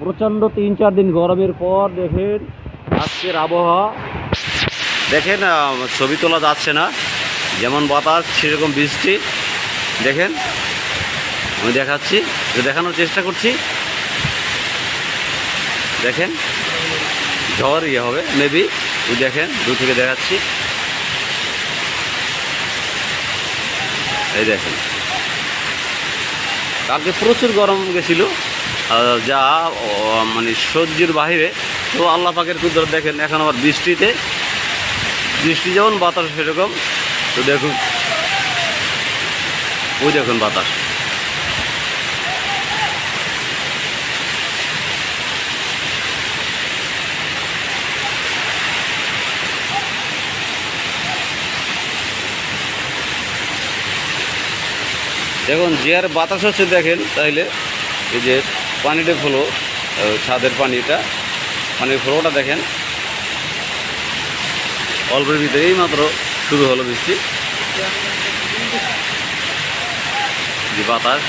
প্রচণ্ড তিন চার দিন গরমের পর দেখেন আজকের আবহাওয়া। দেখেন ছবি তোলা যাচ্ছে না। যেমন বাতাস, সেরকম বৃষ্টি। দেখেন, আমি দেখাচ্ছি দেখানোর চেষ্টা করছি। দেখেন, ঝড় ইয়ে হবে মেবি দেখেন, দূর থেকে দেখাচ্ছি। এই দেখেন। কালকে প্রচুর গরম গেছিল। যা মানে সহ্যের বাইরে তো আল্লাহ পাকের কুদরত দেখেন, এখন আবার বৃষ্টিতে, বৃষ্টি যেমন বাতাস সেরকম, তো দেখুন, ওই দেখুন বাতাস। দেখুন, যে আর বাতাস হচ্ছে দেখেন, তাইলে এই যে পানিটা ফ্লো ছাদের পানিটা। পানির ফ্লোটা দেখেন। অল্পের ভিতরেই মাত্র শুরু হলো বৃষ্টি। যে বাতাস।